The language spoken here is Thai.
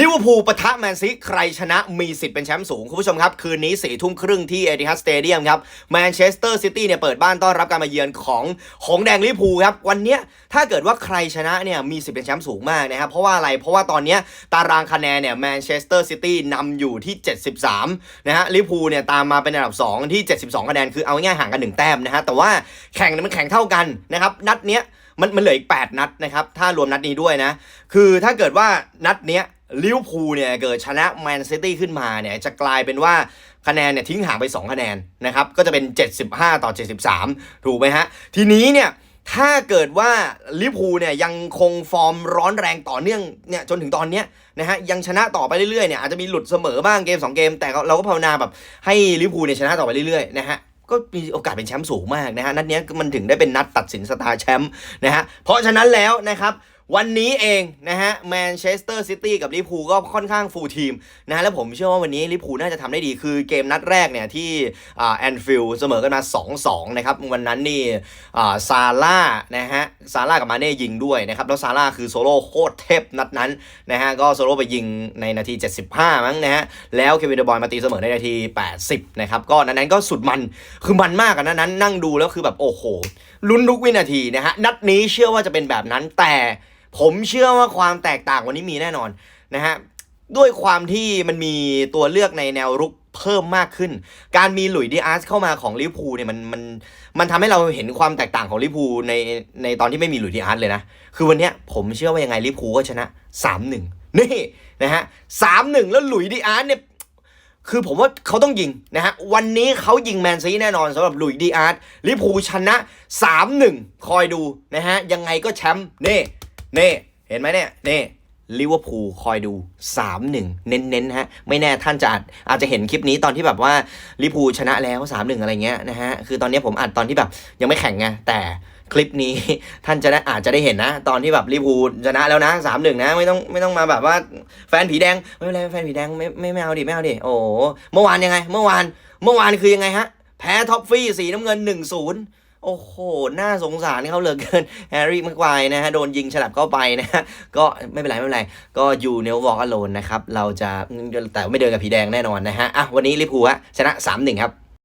ลิเวอร์พูลปะทะแมนซีใครชนะมีสิทธิ์เป็นแชมป์สูง คุณผู้ชมครับ คืนนี้สี่ทุ่มครึ่งที่เอติฮัดสเตเดียมครับแมนเชสเตอร์ซิตี้เนี่ยเปิดบ้านต้อนรับการมาเยือนของหงแดงลิเวอร์พูลครับ วันเนี้ยถ้าเกิดว่าใครชนะเนี่ยมีสิทธิ์เป็นแชมป์สูงมากนะครับ เพราะว่าอะไรเพราะว่าตอนเนี้ยตารางคะแนนเนี่ยแมนเชสเตอร์ซิตี้นำอยู่ที่ 73 นะฮะลิเวอร์พูลเนี่ยตามมาเป็นอันดับ 2 ที่ 72 คะแนนคือเอาง่ายห่างกันหนึ่งแต้มนะฮะแต่ว่าแข่งนี่ยมันแข่งเท่ากันนะครับนัดเนี้ยมันมันเหลืออีก 8 นัดนะครับถ้ารวมนัดนี้ด้วยนะคือถ้าเกิดว่านัดเนี้ย ลิเวอร์พูลเนี่ยเกิดชนะแมนซิตี้ขึ้นมาเนี่ยจะกลายเป็นว่าคะแนนเนี่ยทิ้งห่างไป 2 คะแนนนะครับก็จะเป็น 75 ต่อ 73 ถูกไหมฮะ ทีนี้เนี่ยถ้าเกิดว่าลิเวอร์พูลเนี่ยยังคงฟอร์มร้อนแรงต่อเนื่องเนี่ยจนถึงตอนเนี้ยนะฮะยังชนะต่อไปเรื่อยๆเนี่ยอาจจะมีหลุดเสมอบ้างเกม 2 เกม แต่เราก็ภาวนาแบบให้ลิเวอร์พูลเนี่ยชนะต่อไปเรื่อยๆนะฮะก็มีโอกาสเป็นแชมป์สูงมากนะฮะนัดเนี้ยมันถึงได้เป็นนัดตัดสินสตาร์แชมป์นะฮะเพราะฉะนั้นแล้วนะครับ วันนี้เองนะฮะแมนเชสเตอร์ซิตี้กับลิพูก็ค่อนข้างฟูลทีมนะฮะแล้วผมเชื่อว่าวันนี้ลิพูน่าจะทำได้ดีคือเกมนัดแรกเนี่ยที่แอนฟิลด์เสมอกันมา 2-2 นะครับ วันนั้นนี่ซาร่านะฮะซาร่ากับมาเน่ยิงด้วยนะครับ แล้วซาร่าคือโซโล่โคตรเทพนัดนั้นนะฮะก็โซโล่ไปยิงในนาที 75 มั้งนะฮะแล้วเควินเดบอยมาตีเสมอในนาที 80 นะครับ ก็นั้นนั้นก็สุดมันคือมันมากอะนัดนั้นนั่งดูแล้วคือแบบโอ้โหลุ้นทุกวินาทีนะฮะนัดนี้เชื่อว่าจะเป็นแบบนั้นแต่ ผมเชื่อว่าความแตกต่างวันนี้มีแน่นอนนะฮะด้วยความที่มันมีตัวเลือกในแนวรุกเพิ่มมากขึ้น การมีหลุยดิอาร์สเข้ามาของลิเวอร์พูลเนี่ยมันมันมันทำให้เราเห็นความแตกต่างของลิเวอร์พูลในในตอนที่ไม่มีหลุยดิอาร์สเลยนะ คือวันเนี้ยผมเชื่อว่ายังไงลิเวอร์พูลก็ชนะ 3-1 นี่นะฮะ3-1แล้วหลุยดิอาร์สเนี่ยคือผมว่าเขาต้องยิงนะฮะวันนี้เขายิงแมนซีแน่นอนสำหรับหลุยดีอาร์ตลิเวอร์พูลชนะ 3-1 คอยดูนะฮะยังไงก็แชมป์เน่ น่เห็นไหมเนี่ยเน่ลิเวอร์พูลคอยดู 3-1 เน้นๆฮะ ไม่แน่ท่านจะอาจอาจจะเห็นคลิปนี้ตอนที่แบบว่าลิพูชนะแล้ว 3-1 อะไรเงี้ยนะฮะ คือตอนนี้ผมอัดตอนที่แบบยังไม่แข่งไง แต่คลิปนี้ท่านจะได้อาจจะได้เห็นนะ ตอนที่แบบลิเวอร์พูลชนะแล้วนะสามหนึ่งนะ ไม่ต้องไม่ต้องมาแบบว่าแฟนผีแดง ไม่เป็นไรแฟนผีแดงไม่ไม่ไม่เอาดิไม่เอาดิ โอ้เมื่อวานยังไง เมื่อวานเมื่อวานคือยังไงฮะ แพ้ท็อปฟี่สีน้ำเงินหนึ่งศูนย์ โอ้โห น่าสงสารเขาเหลือเกิน แฮร์รี่แม็กไวนะฮะ โดนยิงฉลับเข้าไปนะฮะ ก็ไม่เป็นไร ไม่เป็นไร ก็อยู่เนลวอล์กอโลนนะครับ เราจะแต่ไม่เดินกับผีแดงแน่นอนนะฮะ อะ วันนี้ลิพูฮะชนะ 3-1 ครับ